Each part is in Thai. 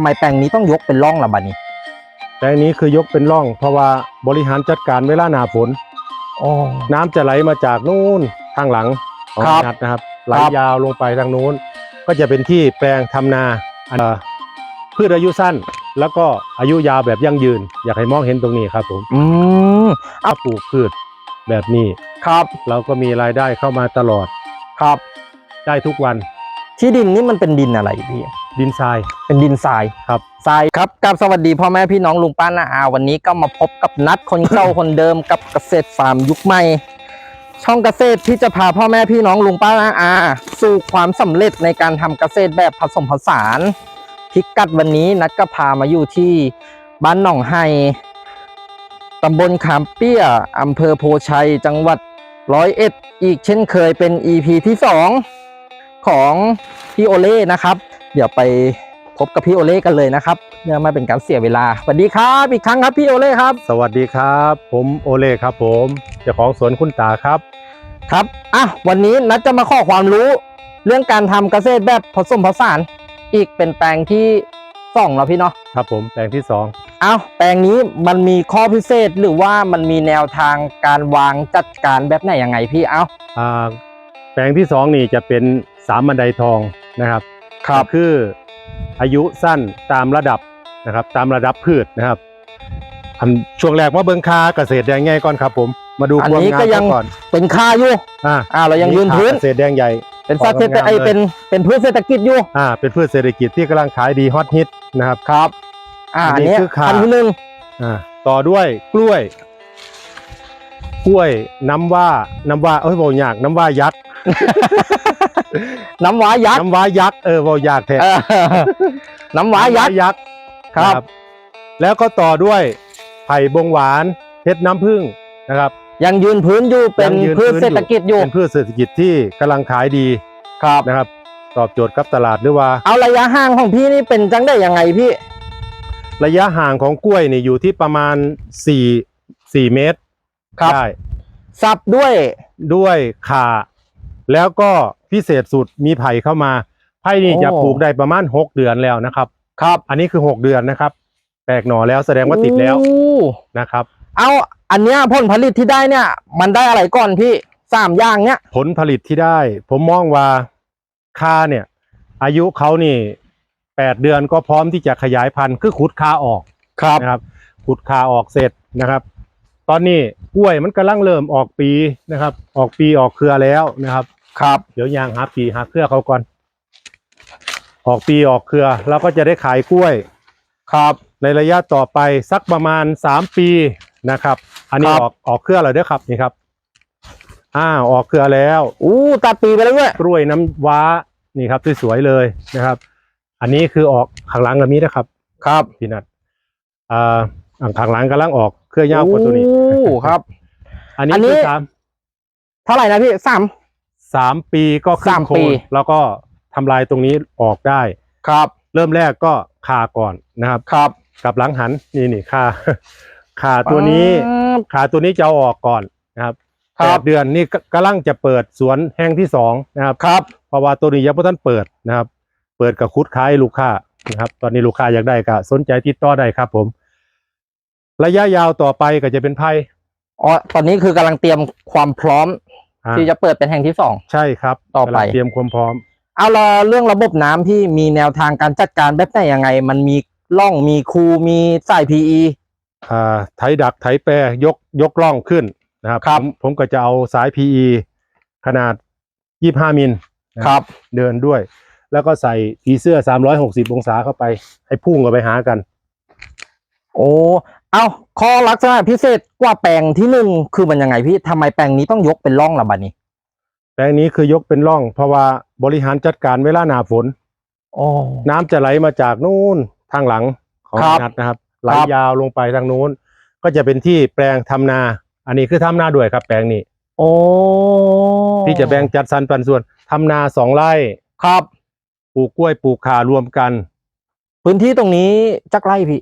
ทำไมแปลงนี้ต้องยกเป็นร่องละบัดนี้ แต่อันนี้คือยกเป็นร่อง เพราะว่าบริหารจัดการเวลาหนาฝนโอ้น้ำจะไหลมาจากนู้นทางหลังของครับนัดนะครับไหลครับ ยาวลงไปทางนู้น ก็จะเป็นที่แปลงทำนาอันเอ่อพืชอายุสั้น แล้วก็อายุยาวแบบยั่งยืน อยากให้มองเห็นตรงนี้ครับผมอืมถ้าปลูกพืชแบบนี้ ครับ เราก็มีรายได้เข้ามาตลอดครับ ได้ทุกวัน ที่ดินนี่มันเป็นดินอะไรพี่ดินทราย เป็นดินทรายครับทรายครับกับสวัสดีพ่อแม่พี่น้องลุงป้านาอาวันนี้ก็มาพบกับนัดคนเก่าคนเดิมกับเกษตรฟาร์มยุคใหม่ ช่องเกษตรที่จะพาพ่อแม่พี่น้องลุงป้านาอา สู่ความสำเร็จในการทำเกษตรแบบผสมผสานพิกัดวันนี้นัดก็พามาอยู่ที่บ้านหนองไฮตำบลขามเปี้ยอำเภอโพชัย จังหวัดร้อยเอ็ดอีกเช่นเคยเป็น EP ที่สอง ของพี่โอเล่นะครับ เดี๋ยวไปพบกับพี่โอเล่กันเลยนะครับเพื่อไม่เป็นการเสียเวลาสวัสดีครับอีกครั้งครับพี่โอเล่ครับ สวัสดีครับ ผมโอเล่ครับ ผมเจ้าของสวนคุณตาครับครับอะวันนี้นัดจะมาข้อความรู้ เรื่องการทำเกษตรแบบผสมผสานอีกเป็นแปลงที่สองแล้วพี่เนาะครับผมแปลงที่สองเอาแปลงนี้มันมีข้อพิเศษหรือว่ามันมีแนวทางการวางจัดการแบบไหนยังไงพี่เอาอ่าแปลงที่สองนี่จะเป็น สามบันไดทองนะครับก็คืออายุสั้นตามระดับนะครับ ตามระดับพืชนะครับอันช่วงแรกว่าเบิ้งคาเกษตรแดงใหญ่ก่อนครับผมมาดูอันความนี้งามก็ยังก่อนเป็นค่าอยู่อ่าอ่าเรายังยืนพื้นเกษตรแดงใหญ่ เป็นสัตว์เศรษฐความงามไอเลยเป็นเป็นพืชเศรษฐกิจอยู่อ่าเป็นพืชเศรษฐกิจที่กำลังขายดีฮอตฮิตนะครับครับ อ่าอัอันนนี้เนี้ยคือข่าอันที่หนึ่งอ่าต่อด้วยกล้วย กล้วยน้ำว่าน้ำว่าเอ้ยโบยากน้ำว่ายักษ์ น้ำว้ายักษ์น้ำว่ายักษ์เออโบยากแท้เออน้ำว้ายักษ์ ยักษ์ครับนะแล้วก็ต่อด้วยไผ่บงหวานเพชรน้ำผึ้งนะครับยังยืนพื้นอยู่เป็นยังยืนพืชพื้นเศรษฐกิจอยู่ เป็นพืชเศรษฐกิจที่กำลังขายดีครับ นะครับ ตอบโจทย์กับตลาดหรือว่า เอาระยะห่างของพี่นี่เป็นจังได้ยังไงพี่ ระยะห่างของกล้วยนี่อยู่ที่ประมาณ4 4เมตรครับ ได้ สับด้วยด้วยขา แล้วก็พิเศษสุดมีไผ่เข้ามาไผ่นี่โอ้จะปลูกได้ประมาณ 6 เดือนแล้วนะครับ ครับ อันนี้คือ 6 เดือนนะครับ แตกหน่อแล้วแสดงว่าติดแล้วอู้นะครับ เอาอันเนี้ยผลผลิตที่ได้เนี่ย มันได้อะไรก่อนพี่สามอย่างเนี้ยผลผลิตที่ได้ ผมมองว่าคาเนี่ย อายุเขานี่8เดือนก็พร้อมที่จะขยายพันธุ์คือขุดคาออกครับนะครับขุดคาออกเสร็จนะครับ ตอนนี้กล้วยมันกำลังเริ่มออกปีนะครับ ออกปีออกเครือแล้วนะครับ ครับเดี๋ยวยางหาปีหาเครือเขาก่อน ออกปีออกเครือเราก็จะได้ขายกล้วย ครับในระยะต่อไปสักประมาณสามปีนะครับ อันนี้ครับ ออกออกเครือแล้วเด้อครับนี่ครับอ่าออกเครือแล้ว อู้ตัดปีไปแล้วด้วยกล้วยน้ำว้านี่ครับสวยๆเลยนะครับ อันนี้คือออกข้างหลังแบบนี้นะครับครับพี่นัทอ่าข้างหลังกำลังออกเครือยาวกว่าตัวนี้ อู้ครับ อันนี้อันนี้ คือสามเท่าไหร่นะพี่สาม สามปีก็ขึ้สานมโคปี นแล้วก็ทำลายตรงนี้ออกได้ ครับเริ่มแรกก็คาก่อนนะครับ ครับกับหลังหันนี่นี่คาขาตัวนี้ปั๊บขาตัวนี้จะเอาออกก่อนนะครับครับแปดเดือนนี่กกำลังจะเปิดสวนแห่งที่สองนะครับ ครับเพราะว่าตัวนี้ยังไม่ทันเปิดนะครับ เปิดกับคุดขายลูกค้านะครับ ตอนนี้ลูกค้าอยากได้ก็สนใจติดต่อได้ครับ ผม ระยะยาวต่อไปก็จะเป็นไพ่อ๋อตอนนี้คือกำลังเตรียมความพร้อมอ่า ที่จะเปิดเป็นแห่งที่สองใช่ครับต่อไปกำลังเตรียมความพร้อม เอาละเรื่องระบบน้ำที่มีแนวทางการจัดการแบบไหนยังไง มันมีร่องมีคูมีสาย PE อ่าไถดักไถแปรยกยกล่องขึ้นนะครับครับผมผมก็จะเอาสาย PE ขนาด 25 มิลครับเดินด้วย แล้วก็ใส่ผีเสื้อ 360 องศาเข้าไป ให้พุ่งกันไปหากัน โอ้ เอาข้อลักษณะพิเศษกว่าแปลงที่หนึ่งคือมันยังไงพี่ทำไมแปลงนี้ต้องยกเป็นร่องละบัดนี้ แปลงนี้คือยกเป็นร่อง เพราะว่าบริหารจัดการเวลาหนาฝนโอ้น้ำจะไหลมาจากนู่นทางหลังของครับนัดนะครับไหลครับ ยาวลงไปทางนู้น ก็จะเป็นที่แปลงทำนา อันนี้คือทำนาด้วยครับ แปลงนี้โอ้ที่จะแบ่งจัดสรรปันส่วนทำนาสองไร่ครับ ปลูกกล้วยปลูกข่ารวมกัน พื้นที่ตรงนี้จักไร่พี่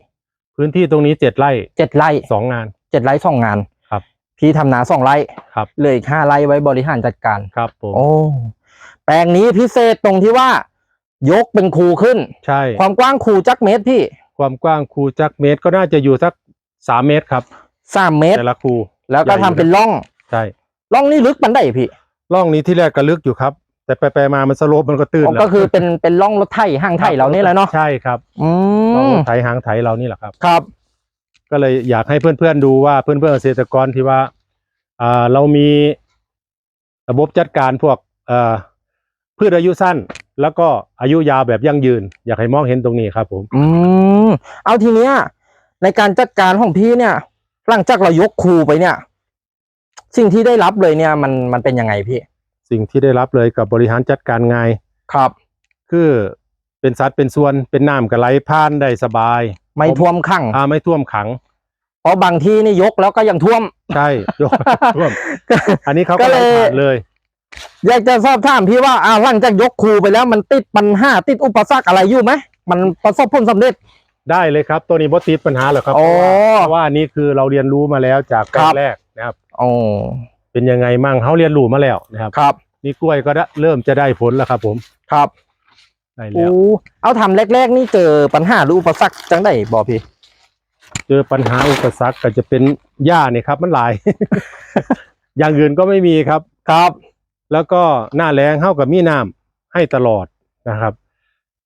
พื้นที่ตรงนี้เจ็ดไร่เจ็ดไร่สองงานเจ็ดไร่สองงานครับ พี่ทำนาสองไร่ครับเหลืออีกห้าไร่ไว้บริหารจัดการครับผมโอ้แปลงนี้พิเศษตรงที่ว่า ยกเป็นคูขึ้น ใช่ ความกว้างคูจักเมตรพี่ ความกว้างคูจักเมตรก็น่าจะอยู่สักสามเมตรครับสามเมตรแต่ละคูแล้วก็ใหญ่ทำอยู่เป็นร่องใช่ร่องนี่ลึกปันได้พี่ร่องนี้ที่แรกก็ลึกอยู่ครับ แต่ไปไปๆมามันสโลปมันก็ตื้นอ๋อแล้วก็คือเป็นเป็นร่องรถไถห้างไถเรานี่แหละเนาะใช่ครับอืร่องมรถไถหางไถเรานี่แหละครับ ครับ ก็เลยอยากให้เพื่อนๆดูว่าเพื่อนๆเกษตรกรที่ว่าอ่าเรามีระบบจัดการพวกเอ่อพืชอายุสั้น แล้วก็อายุยาวแบบยั่งยืน อยากให้มองเห็นตรงนี้ครับ ผม อืมเอาทีเนี้ย ในการจัดการของพี่เนี่ย หลังจากเรายกคูไปเนี่ย สิ่งที่ได้รับเลยเนี่ย มันมันเป็นยังไงพี่ สิ่งที่ได้รับเลยกับบริหารจัดการง่ายครับ คือเป็นสัดเป็นส่วนเป็นน้ำกับไหลผ่านได้สบาย ไม่ท่วมขังอ่าไม่ท่วมขัง เพราะบางที่นี่ยกแล้วก็ยังท่วม ใช่ยกท่วม อันนี้เขาก็ก็เลเลยยผ่านเลย อยากจะสอบถามพี่ว่าอ่าหลังจากยกคูไปแล้วมันติดปัญหาติดอุปสรรคอะไรอยู่ไหมมันประสบผลสำเร็จได้เลยครับ ตัวนี้บอติดปัญหาหรอกครับโอ้เพราะว่าเพราะว่าอันนี้คือเราเรียนรู้มาแล้วจากแปลครังบแรกนะครับโอ้ เป็นยังไงมั่งเขาเรียนรู้มาแล้วนะครับครับนี่กล้วยก็ได้เริ่มจะได้ผลแล้วครับ ผมครับได้โอ้แล้วเอาทำแรก ๆ นี่เจอปัญหาหรืออุปสรรคจังได้บอกพี่ เจอปัญหาอุปสรรคก็จะเป็นหญ้านี่ครับ มันหลาย อย่างอื่นก็ไม่มีครับครับ แล้วก็หน้าแรงเข้ากับมีน้ำให้ตลอดนะครับ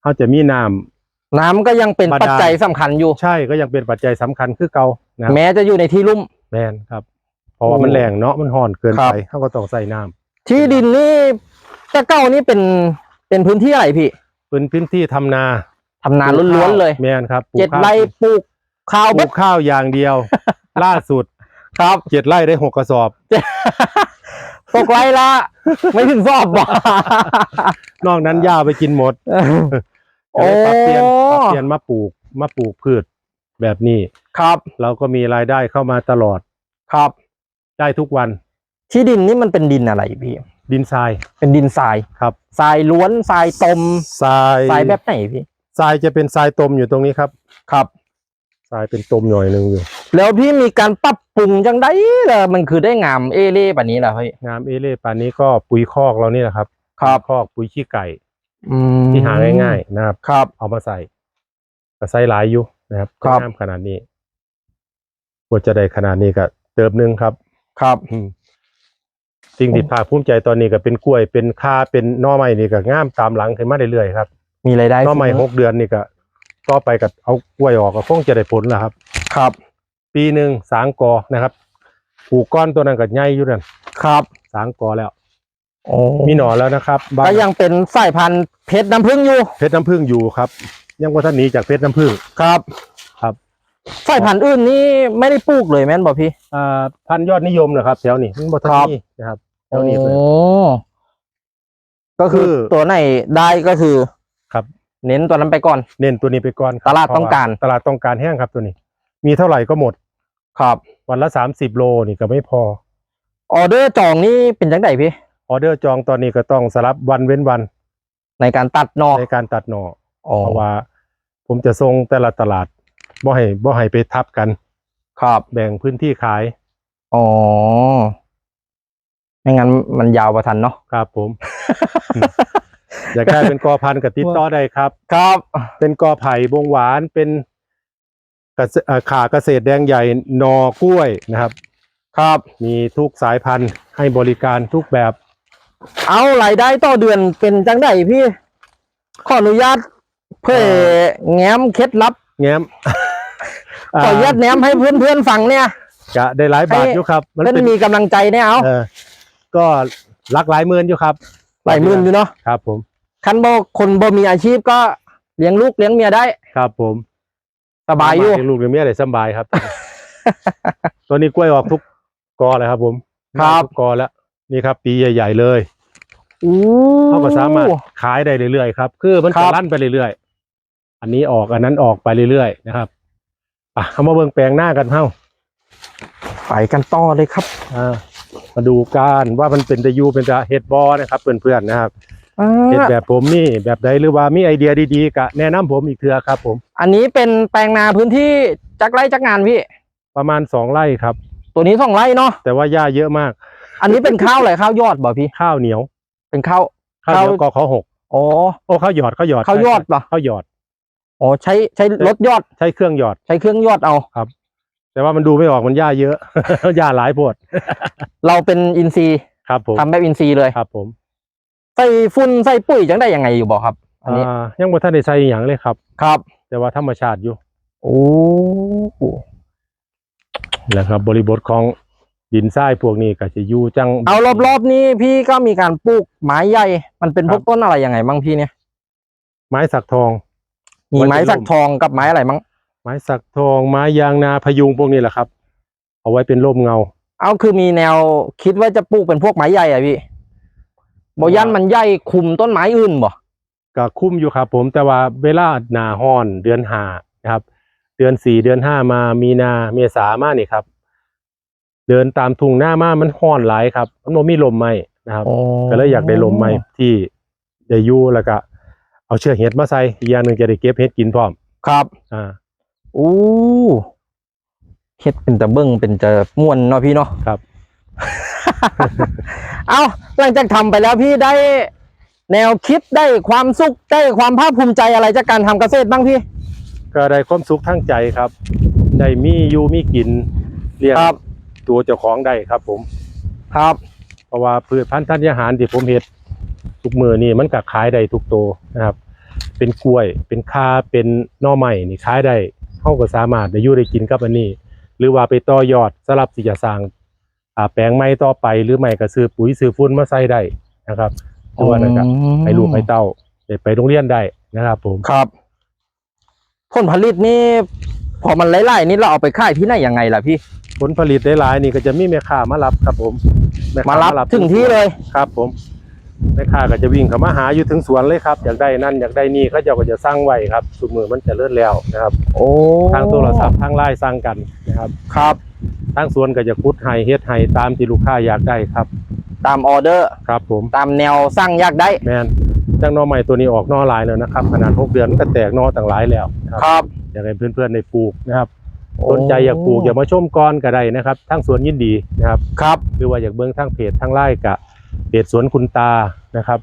เขาจะมีน้ำน้ำก็ยังเป็นบาดาลปัจจัยสำคัญอยู่ใช่ก็ยังเป็นปัจจัยสำคัญคือเก่านะครับแม้จะอยู่ในที่ลุ่มแมนครับเพ ราะว่ามันโอ้แรงเนาะมันห่อนเกินครับไปเขาก็ต้องใส่น้ำที่ดินนี่แต่เก้านี่เป็นเป็นพื้นที่อะไรพี่เป็นพื้นที่ทำนาทำนาล้วนๆเลย แมนครับปลูกเจ็ดข้าวไร่ปลูกข้าวปแบลูบกข้าวอย่างเดียว ล่าสุดครับเจ็ดไร่ได้หกกระสอบ ตกไร่ละ ไม่ถึงสอบบ่ นอกนั้นหญ้าไปกินหมดโอ้ก็เลยปรับเปลี่ยนปรับเปลี่ยนมาปลูกมาปลูกพืชแบบนี้ ครับ เราก็มีรายได้เข้ามาตลอด ครับ ได้ทุกวันที่ดินนี่มันเป็นดินอะไรพี่ดินทราย เป็นดินทรายครับทรายล้วนทรายตมทรายทรายแบบไหนพี่ทรายจะเป็นทรายตมอยู่ตรงนี้ครับครับทรายเป็นตมหน่อยหนึ่งอยู่ แล้วพี่มีการปรับปรุงจังได้เลยมันคือได้งามเอเล่แบบนี้แหละพี่งามเอเล่ป่านนี้ก็ปุ๋ยคอกเรานี่แหละครับครับปุ๋ยคอกปุ๋ยขี้ไก่อืมที่หาง่ายๆนะครับครับ เอามาใส่ก็ใส่หลายอยู่นะครับครับงามขนาดนี้กว่าจะได้ขนาดนี้ก็เติบหนึงครับ ครับอืมสิ่งที่ภาคภูมิใจตอนนี้ก็เป็นกล้วยเป็นคาเป็นหน่อไม้นี่ก็งามตามหลังขึ้นมาเรื่อยๆครับมีรายได้หน่อไม้หกเดือนนี่ก็ต่อไปก็เอากล้วยออกก็คงจะได้ผลแล้วครับ ครับ ปีหนึ่งสางกอนะครับปลูกก้อนตัวนั้นก็ใหญ่อยู่นั่นครับ สางกอแล้วโอ้มีหน่อแล้วนะครับบ้านก็ยังเป็นสายพันธุ์เพชรน้ำผึ้งอยู่ เพชรน้ำผึ้งอยู่ครับ ยังว่าท่านหนีจากเพชรน้ำผึ้งครับครับ สายพันธุ์อื่นนี่ไม่ได้ปลูกเลยแม่นบอกพี่ อ่าพันธุ์ยอดนิยมนะครับแถวนี้มันบ่ทันครับมีนะครับแถวนี้เลย โอ้ก็คือคือ ตัวไหนได้ก็คือ ครับเน้นตัวนั้นไปก่อน เน้นตัวนี้ไปก่อนครับตลาดต้องการ เพะว่ตลาดต้องการแห้งครับตัวนี้ มีเท่าไหร่ก็หมด ครับ วันละสามสิบโลนี่ก็ไม่พอ ออเดอร์จองนี่เป็นจังไดพี่ ออเดอร์จองตอนนี้ก็ต้องสลับวันเว้นวันในการตัดนอกในการตัดหน่ออ๋อเพราะว่า ผมจะส่งแต่ละตลาด บ่ให้บ่ให้ไปทับกัน ครับแบ่งพื้นที่ขาย อ๋อไม่งั้นมันยาวประทันเนาะครับผม อยากได้เป็นกอพันธุ์กับติดต่อได้ครับ ครับ เป็นกอไผ่บงหวานเป็นกระเสเอ่อขาเกษตรแดงใหญ่หนอกล้วยนะครับ ครับ มีทุกสายพันธุ์ให้บริการทุกแบบ เอารายได้ต่อเดือนเป็นจังไดพี่ ขออนุญาตเพื่อแง้มเคล็ดลับ แง้ม ขออนุญาตแง้มให้เพื่อนๆฟังเนี่ยจะได้หลายบาทให้อยู่ครับเพื่อนมีกำลังใจเนี่ยเอาเออก็หลักหลายหมื่นอยู่ครับหลายหมื่นอยู่เนาะครับ ผมคันบ่คนบ่มีอาชีพก็เลี้ยงลูกเลี้ยงเมียได้ ครับ ผมสบายอยู่เลี้งลูกเลี้ยงเมียได้สบายครับตัวนี้กล้วยออกทุกกอเลยครับ ผมครับทุกกอแล้วนี่ครับ ปีใหญ่ ๆเลยอู้เขาก็สามารถขายได้เรื่อยๆครับ คือมันครัจะบลั่นไปเรื่อยๆ อันนี้ออกอันนั้นออกไปเรื่อยๆนะครับ อะเอามาเบิ่งแปลงหน้ากันเฮ้าไปกันต่อเลยครับอ่ามาดูกันว่ามันเป็นตะยูเป็นตะเฮ็ดบอนะครับเพื่อนๆนะครับอ่าเฮ็ดแบบผมนี่แบบใดหรือว่ามีไอเดียดีๆก็แนะนำผมอีกเทื่อครับ ผมอันนี้เป็นแปลงนาพื้นที่จักไร่จักงานพี่ ประมาณสองไร่ครับ ตัวนี้สองไร่เนาะ แต่ว่าหญ้าเยอะมากอันนี้เป็นข้าวอะไรข้าวยอดบ่พี่ ข้าวเหนียวเป็นข้าว ข้าวเหนียวข้าวกอขอหกโอ้โอ้เขาหยอดเขาหยอดเขายอดเหรอเขาหยอด โอ้ใช้ใช้รถยอดใช้เครื่องหยอด ใช้เครื่องยอดเอาแต่ว่ามันดูไม่ออกมันหญ้าเยอะ หญ้าหลายโพดเราเป็นอินซีย์ครับผมทำแบบอินซีย์เลยครับ ผมใส่ฝุ่นใส่ปุ๋ยจังได้ยังไงอยู่บอกครับ อันนี้อ่ายังบ่ทันได้ใส่อหย่างเลยครับ ครับ แต่ว่าธรรมชาติอยู่โอ้นะครับ บริบทของดินทรายพวกนี้ก็จะอยู่จัง เอารอบๆนี้พี่ก็มีการปลูกไม้ใหญ่ มันเป็นพวกต้นอะไรยังไงบ้างพี่เนี่ย ไม้สักทอง มีไม้ไว้เป็นร่มสักทองกับไม้อะไรบ้างไม้สักทองไม้ยางนาพยุงพวกนี้แหละครับ เอาไว้เป็นร่มเงา เอาคือมีแนวคิดว่าจะปลูกเป็นพวกไม้ใหญ่อะพี่บยันมันใหญ่คุมต้นไม้อื่นบ่ก็คุ้มอยู่ครับผมแต่ว่าเวลาหนาห้อนเดือนห้านะครับ เดือนสี่เดือนห้ามามีนาเมษามานี่ครับ เดินตามทุ่งหน้ามามันห้อนหลายครับมันบ่มีลมไหมนะครับ ก็เลยอยากได้ลมไหมที่ได้อยู่แล้วก็ เอาเชือกเห็ดมาใส่อีกอย่างหนึ่งจะได้เก็บเห็ดกินพร้อม ครับอ่า อู้เฮ็ดเป็นจะเบิ้งเป็นจะม่วนเนาะพี่เนาะครับ เอาหลังจากทำไปแล้วพี่ได้ แนวคิดได้ความสุขได้ความภาคภูมิใจอะไรจากการทำเกษตรบ้างพี่ ก็ได้ความสุขทั้งใจครับ ได้มีอยู่มีกินเลี้ยงครับ ตัวเจ้าของได้ครับ ผม ครับ เพราะว่าพืชพันธุ์ธัญญาหารที่ผมเฮ็ด ทุกมือนี่มันก็ขายได้ทุกตัวนะครับ เป็นกล้วยเป็นคาเป็นหน่อไม้นี่ขายได้เฮาก็สามารถได้อยู่ได้กินกับอันนี้ หรือว่าไปต่อยอดสำหรับที่จะสร้างอ่าแปลงไม้ต่อไปหรือไม่ก็ซื้อปุ๋ยซื้อฝุ่นมาใส่ได้นะครับหรือว่านั่นก็ให้ลูกให้เต้าได้ไปโรงเรียนได้นะครับ ผมครับผลผลิตนี่พอมันไล่ๆนี่เราเอาไปขายที่ไหนยังไงล่ะพี่ ผลผลิตได้หลายนี่ก็จะมีแม่ค้ามารับครับผมแค้มารับถึงที่เลยครับ ผม แม่ค้าก็จะวิ่งเข้ามาหาอยู่ถึงสวนเลยครับอยากได้นั่นอยากได้นี่เขาเจ้าก็จะสั่งไว้ครับสุมือมันจะเลื่อนแล้วนะครับโอ้ทางโทรศัพท์ทางไลน์สั่งกันนะครับครับทางสวนก็จะคุดให้เฮ็ดให้ตามที่ลูกค้าอยากได้ครับ ตามออเดอร์ครับผมตามแนวสั่งอยากได้แมนจังหนอใหม่ตัวนี้ออกหนอหลายแล้วนะครับขนาด6เดือนมันก็แตกหนอต่างหลายแล้วนะครับครับอยากให้เพื่อนๆได้ปลูกนะครับสนใจอยากปลูกอยากมาชมก่อนก็ได้นะครับทั้งสวนยินดีนะครับครับหรือว่าอยากเบิ่งทางเพจทางไลน์กับ เพจสวนคุณตานะครับ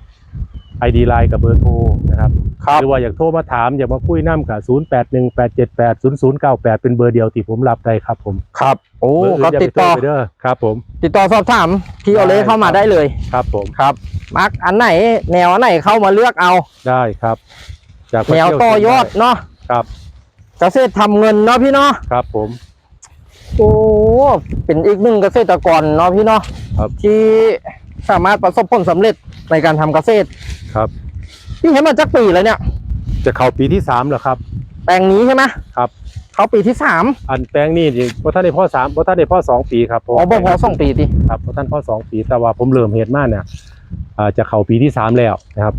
ไอดีไลน์กับเบอร์โทรนะครับครับหรือว่าอยากโทรมาถามอยากมาคุยน้ำกับ 0 8 1 8 7 8 0 0 9 8 เป็นเบอร์เดียวที่ผมรับได้ครับผมครับ โอ้เบอร์อื่นก็อย่าติดไปโทรต่อไปเด้อครับผม ติดต่อสอบถามพี่โอเล่ได้เข้ามาครับได้เลยครับผมครับมักอันไหน แนวอันไหนเข้ามาเลือกเอาได้ครับ จากแนวต่อยอดเนาะครับเกษตรทำเงินเนาะพี่เนาะครับผมโอ้เป็นอีกหนึ่งเกษตรกรเนาะพี่เนาะครับที่ สามารถประสบผลสำเร็จในการทำเกษตรครับ พี่เห็นมาจากปีแล้วเนี่ย จะเข้าปีที่สามแล้วครับ แปลงนี้ใช่ไหมครับ เขาปีที่สามอันแปลงนี่นี่พอท่านได้พ่อสามพอท่านได้พ่อสองปีครับอ๋อบ่พอสองปีดิครับพอท่านพ่อสองปีแต่ว่าผมเริ่มเฮ็ดมาเนี่ยอ่าจะเข้าปีที่สามแล้วนะครับ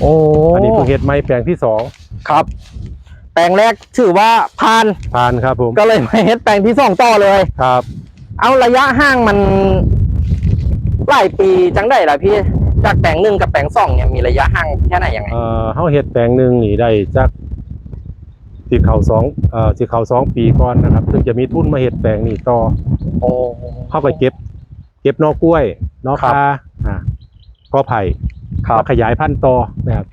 โอ้อันนี้เพิ่งเฮ็ดไม้แปลงที่สองครับ แปลงแรกถือว่าผ่านผ่านครับผมก็เลยมาเฮ็ดแปลงที่สองต่อเลย ครับ เอาระยะห่างมัน หลายปีจังได้ล่ะพี่จากแปลงหนึ่งกับแปลงสองเนี่ยมีระยะห่างแค่ไหนยังไงเอ่อเฮาเฮ็ดแปลงหนึ่งนี่ได้จากสิเข้าสองเอ่อสิเข้าสองปีก่อนนะครับถึงจะมีทุนมาเฮ็ดแปลงนี่ต่อโอ้ เข้าไปเก็บ เก็บหนอกล้วยหนอครับคาอ่าก็ไผ่ครับ มาขยายพันธุ์ต่อนะครับ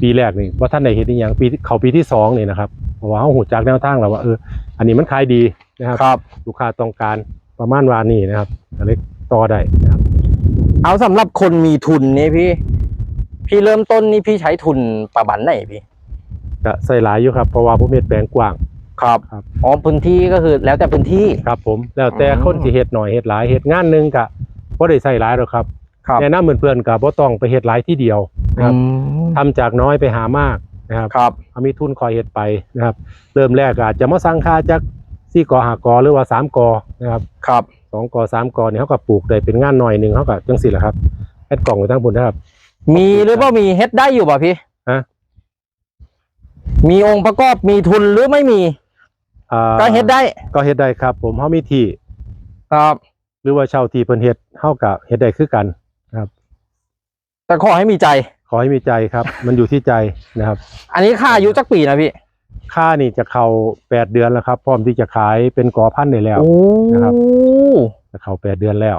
ปีแรกนี่ว่าท่านได้เฮ็ดอีหยังปีเข้าปีที่สองนี่นะครับเพราะว่าเฮาหูจักแนวทางแล้วว่าเอออันนี้มันขายดีนะครับ ครับ ลูกค้าต้องการประมาณวานี่นะครับก็เลยต่อได้นะครับ เอาสำหรับคนมีทุนนี่พี่ พี่เริ่มต้นนี่พี่ใช้ทุนประมาณไหนพี่ก็ใส่หลายอยู่ครับเพราะว่าผมเฮ็ดแปลงกว้างครับครับอ๋อพื้นที่ก็คือแล้วแต่พื้นที่ครับ ผม แล้วแต่อืมคนสิเฮ็ดหน่อยเฮ็ดหลายเฮ็ดงานหนึงก็บ่ได้ใส่หลายหรอกครับครับแนะนำเพื่อนๆก็บ่ต้องไปเฮ็ดหลายที่เดียวนะครับอืมทำจากน้อยไปหามากนะครับครับเอามีทุนคอยเฮ็ดไปนะครับ เริ่มแรกก็อาจจะมาสั่งค่าจาก4กอ5กอหรือว่า3กอนะครับครับ 2กอ3กอนี่เฮาก็ปลูกได้เป็นงานหน่อยหนึงเฮาก็จังซี่แหละครับเฮ็ดกล่องไว้ทั้งบนนะครับ มีหรือเปล่ามีเฮ็ดได้อยู่ป่ะพี่ฮะมีองค์ประกอบมีทุนหรือไม่มีอ่าก็เฮ็ดได้ ก็เฮ็ดได้ครับ ผมเฮามีที่ครับ หรือว่าเช่าที่เพิ่นเฮ็ดเฮาก็เฮ็ดได้คือกันนะครับ แต่ขอให้มีใจ ขอให้มีใจครับ มันอยู่ที่ใจนะครับ อันนี้ค่าอายุจักปีนะพี่ ค่านี่จะเข้าแปดเดือนแล้วครับ พร้อมที่จะขายเป็นกอพันธุ์ได้แล้ว โอ้นะครับ จะเข้าแปดเดือนแล้ว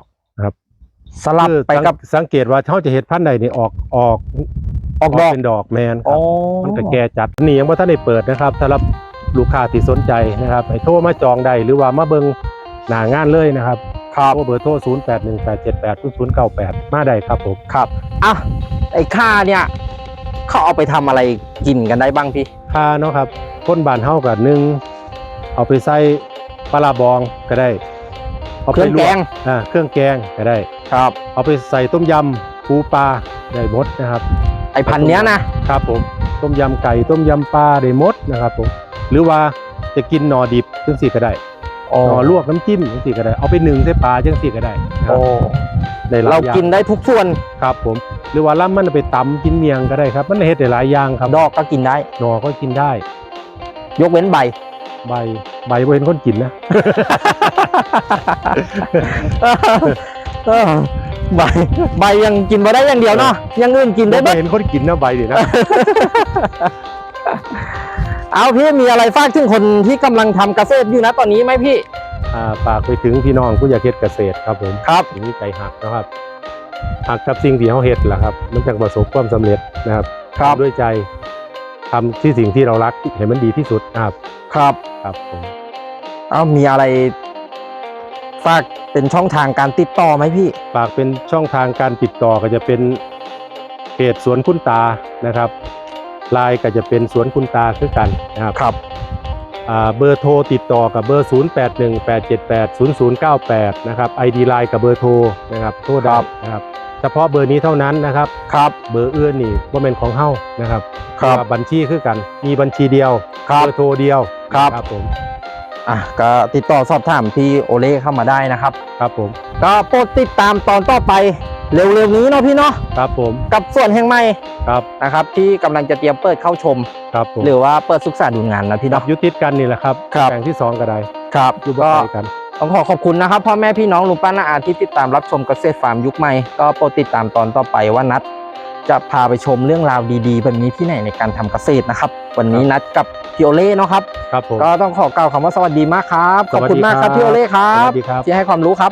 สลับคือไปกับสังสังเกตว่าเขาจะเห็ดพันธุ์ใดนี่ออกออกออกดอกเป็นดอกแมนคโอ้รับมันก็แก่จัดนี่ยังว่าท่านได้เปิดนะครับสำหรับลูกค้าที่สนใจนะครับให้โทรมาจองได้หรือว่ามาเบิ่งหน้างานเลยนะครับครับโทรเบอร์โทร0 8 1 8 7 8 0 0 9 8 มาได้ครับผม ครับอะไอ้ข่าเนี่ย เขาเอาไปทำอะไรกินกันได้บ้างพี่ ค่าเนาะครับ คนบ้านเฮากับหนึ่งเอาไปใส่ปลาร้าบองก็ได้ เอาเคไปรื่องลแกวกงอ่าเครื่องแกงก็ได้ครับ เอาไปใส่ต้มยำปูปลาได้หมดนะครับ ไอ้พันธุ์เนี้ยนะครับผมต้มยำไก่ต้มยำปลาได้หมดนะครับผมหรือว่าจะกินหนอดิบจังสี่ก็ได้โอ้หนอลวกน้ำจิ้มจังสี่ก็ได้เอาไปหนึ่งใส่ปลาจังสี่ก็ได้นะครัโอ้บได้หลายเราอย่างกินได้ทุกส่วนครับผมหรือว่าล่ำมันเอาไปตำกินเมียงก็ได้ครับ มันเฮ็ดได้หลายอย่างครับดอกก็กินได้หนอก็กินได้ ยกเว้นใบ ใบใบบ่เห็นคนกินนะเออใบใบยังกินมาได้อย่างเดียวเนาะอยังอื่นกินได้บ่บ้างเห็นคนกินนะใบดินะ เอาพี่มีอะไรฝากถึงคนที่กำลังทำเกษตรอยู่นะตอนนี้ไหมพี่อ่าฝากไปถึงพี่น้องผู้อยากเฮ็ดเกษตรครับผมครับอย่างนี้ใจหักนะครับหักกับสิ่งที่เขาเฮ็ดแหละครับ มันจะประสบความสำเร็จนะครับครับทำด้วยใจ ทำที่สิ่งที่เรารักให้มันดีที่สุดนะครับครับครับผมเอามีอะไรฝากเป็นช่องทางการติดต่อไหมพี่ ฝากเป็นช่องทางการติดต่อก็จะเป็นเพจสวนคุณตานะครับไลน์ก็จะเป็นสวนคุณตาคือกันนะครับครับอ่าเบอร์โทรติดต่อกับเบอร์ 0818780098 นะครับ ID ไลน์กับเบอร์โทรนะครับโทรได้นะครับ เฉพาะเบอร์นี้เท่านั้นนะครับ ครับ เบอร์อื่นนี่ว่าเป็นของเฮานะครับครับว่าบัญชีคือกัน มีบัญชีเดียวครับเบอร์โทรเดียวครับครับผมอะก็ติดต่อสอบถามพี่โอเล่เข้ามาได้นะครับ ครับผม ก็โปรดติดตามตอนต่อไปเร็วๆนี้เนาะพี่เนาะครับผมกับส่วนแห่งใหม่ครับนะครับที่กำลังจะเตรียมเปิดเข้าชมครับผมหรือว่าเปิดศึกษาดูงานนะพี่ครับเนาะยุติดกันนี่แหละครับครับแบ่งที่สองก็ได้ครับอยู่ก็บ้านกัน ต้องขอขอบคุณนะครับพ่อแม่พี่น้องลุงป้าน้าอาที่ติดตามรับชมเกษตรฟาร์มยุคใหม่ก็โปรดติดตามตอนต่อไปว่านัด จะพาไปชมเรื่องราวดีๆ แบบนี้ที่ไหนในการทำเกษตรนะครับ วันนี้นัดกับพี่โอเล่เนาะครับ ครับผมก็ต้องขอกล่าวคำว่าสวัสดีมากครับ ขอบคุณมากครับสวัสดีครับพี่โอเล่ครัสบวัสดีครับที่ให้ความรู้ครับ